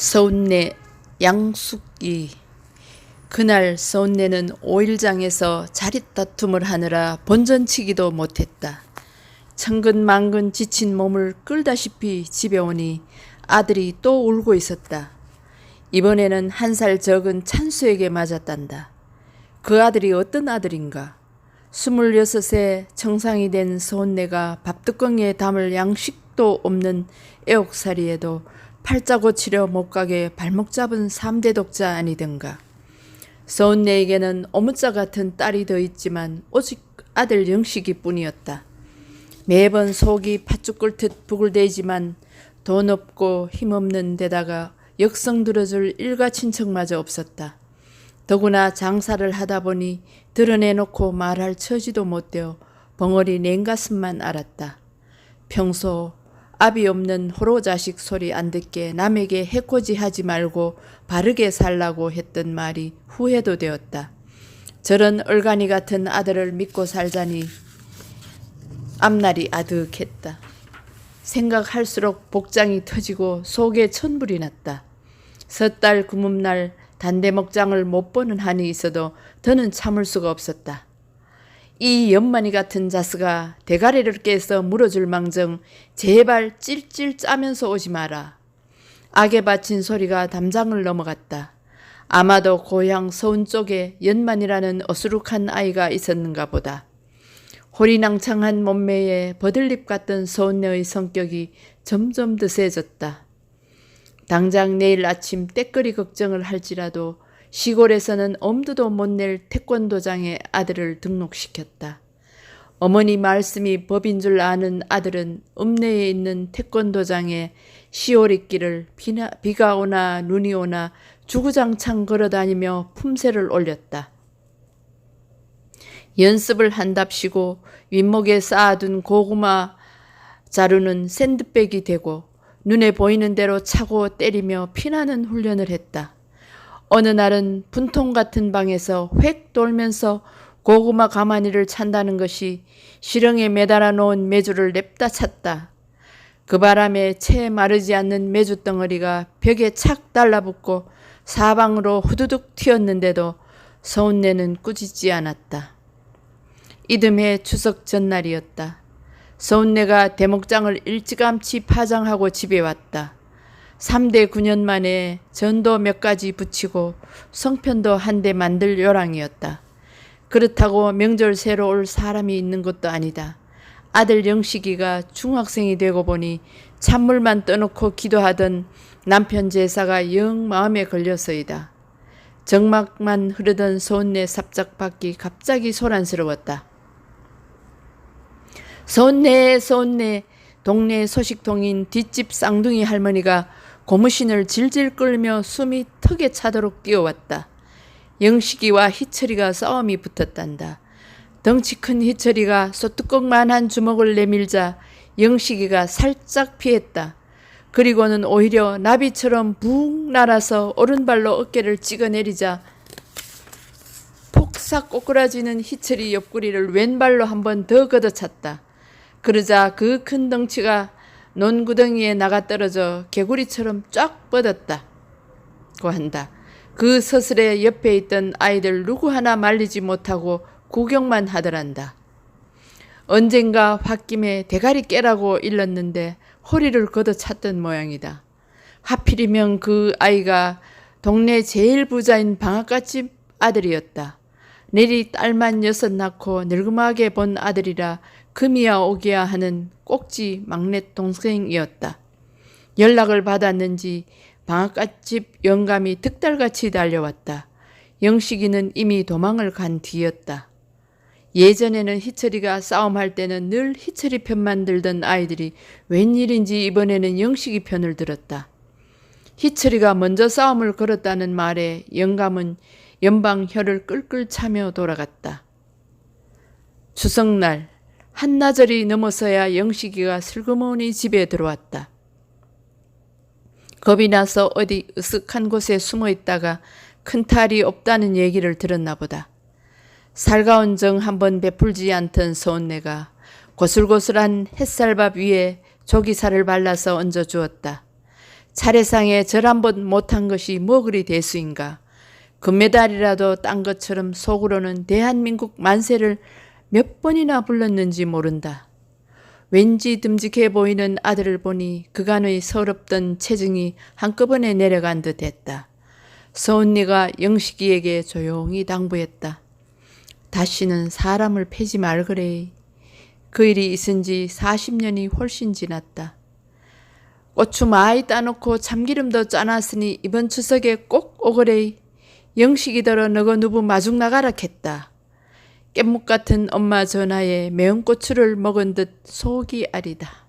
서운내 양숙이 그날 서운내는 오일장에서 자릿다툼을 하느라 본전치기도 못했다. 천근만근 지친 몸을 끌다시피 집에 오니 아들이 또 울고 있었다. 이번에는 한 살 적은 찬수에게 맞았단다. 그 아들이 어떤 아들인가? 스물여섯에 청상이 된 서운내가 밥뚜껑에 담을 양식도 없는 애옥살이에도 팔자 고치려 못 가게 발목 잡은 삼대 독자 아니든가. 서운내에게는 오무자 같은 딸이 더 있지만 오직 아들 영식이 뿐이었다. 매번 속이 팥죽 끓듯 부글대지만 돈 없고 힘없는 데다가 역성 들어줄 일가 친척마저 없었다. 더구나 장사를 하다 보니 드러내놓고 말할 처지도 못 되어 벙어리 냉가슴만 알았다. 평소 압이 없는 호로 자식 소리 안 듣게 남에게 해코지 하지 말고 바르게 살라고 했던 말이 후회도 되었다. 저런 얼간이 같은 아들을 믿고 살자니 앞날이 아득했다. 생각할수록 복장이 터지고 속에 천불이 났다. 섣달 구문날 단대 먹장을 못 보는 한이 있어도 더는 참을 수가 없었다. 이 연만이 같은 자스가 대가리를 깨서 물어줄 망정 제발 찔찔 짜면서 오지 마라. 악에 바친 소리가 담장을 넘어갔다. 아마도 고향 서운 쪽에 연만이라는 어수룩한 아이가 있었는가 보다. 호리낭창한 몸매에 버들잎 같던 서운녀의 성격이 점점 드세졌다. 당장 내일 아침 때거리 걱정을 할지라도 시골에서는 엄두도 못 낼 태권도장에 아들을 등록시켰다. 어머니 말씀이 법인 줄 아는 아들은 읍내에 있는 태권도장에 시오리길을 비가 오나 눈이 오나 주구장창 걸어다니며 품새를 올렸다. 연습을 한답시고 윗목에 쌓아둔 고구마 자루는 샌드백이 되고 눈에 보이는 대로 차고 때리며 피나는 훈련을 했다. 어느 날은 분통 같은 방에서 획 돌면서 고구마 가마니를 찬다는 것이 시렁에 매달아 놓은 메주를 냅다 찼다. 그 바람에 채 마르지 않는 메주 덩어리가 벽에 착 달라붙고 사방으로 후두둑 튀었는데도 서운내는 꾸짖지 않았다. 이듬해 추석 전날이었다. 서운내가 대목장을 일찌감치 파장하고 집에 왔다. 3대 9년 만에 전도 몇 가지 붙이고 성편도 한 대 만들 요랑이었다. 그렇다고 명절 새로 올 사람이 있는 것도 아니다. 아들 영식이가 중학생이 되고 보니 찬물만 떠놓고 기도하던 남편 제사가 영 마음에 걸려서이다. 정막만 흐르던 소은내 삽작밖이 갑자기 소란스러웠다. 소은내 소은내 동네 소식통인 뒷집 쌍둥이 할머니가 고무신을 질질 끌며 숨이 턱에 차도록 뛰어왔다. 영식이와 희철이가 싸움이 붙었단다. 덩치 큰 희철이가 소뚜껑만한 주먹을 내밀자 영식이가 살짝 피했다. 그리고는 오히려 나비처럼 붕 날아서 오른발로 어깨를 찍어내리자 폭삭 꼬꾸라지는 희철이 옆구리를 왼발로 한 번 더 걷어찼다. 그러자 그 큰 덩치가 논구덩이에 나가 떨어져 개구리처럼 쫙 뻗었다. 고 한다. 그 서슬에 옆에 있던 아이들 누구 하나 말리지 못하고 구경만 하더란다. 언젠가 홧김에 대가리 깨라고 일렀는데 허리를 걷어찼던 모양이다. 하필이면 그 아이가 동네 제일 부자인 방앗갓집 아들이었다. 내리 딸만 여섯 낳고 늙음하게 본 아들이라 금이야 오기야 하는 꼭지 막내 동생이었다. 연락을 받았는지 방앗갓집 영감이 득달같이 달려왔다. 영식이는 이미 도망을 간 뒤였다. 예전에는 희철이가 싸움할 때는 늘 희철이 편만 들던 아이들이 웬일인지 이번에는 영식이 편을 들었다. 희철이가 먼저 싸움을 걸었다는 말에 영감은 연방 혀를 끌끌 차며 돌아갔다. 추석날 한나절이 넘어서야 영식이가 슬그머니 집에 들어왔다. 겁이 나서 어디 으슥한 곳에 숨어 있다가 큰 탈이 없다는 얘기를 들었나 보다. 살가운 정 한번 베풀지 않던 서운내가 고슬고슬한 햇살밥 위에 조기살을 발라서 얹어 주었다. 차례상에 절 한번 못한 것이 뭐 그리 대수인가. 금메달이라도 딴 것처럼 속으로는 대한민국 만세를 몇 번이나 불렀는지 모른다. 왠지 듬직해 보이는 아들을 보니 그간의 서럽던 체증이 한꺼번에 내려간 듯 했다. 서은니가 영식이에게 조용히 당부했다. 다시는 사람을 패지 말거래. 그 일이 있은 지 40년이 훨씬 지났다. 고추 많이 따놓고 참기름도 짜놨으니 이번 추석에 꼭 오거래. 영식이더러 너거 누구 마중 나가라 했다. 깻묵 같은 엄마 전화에 매운 고추를 먹은 듯 속이 아리다.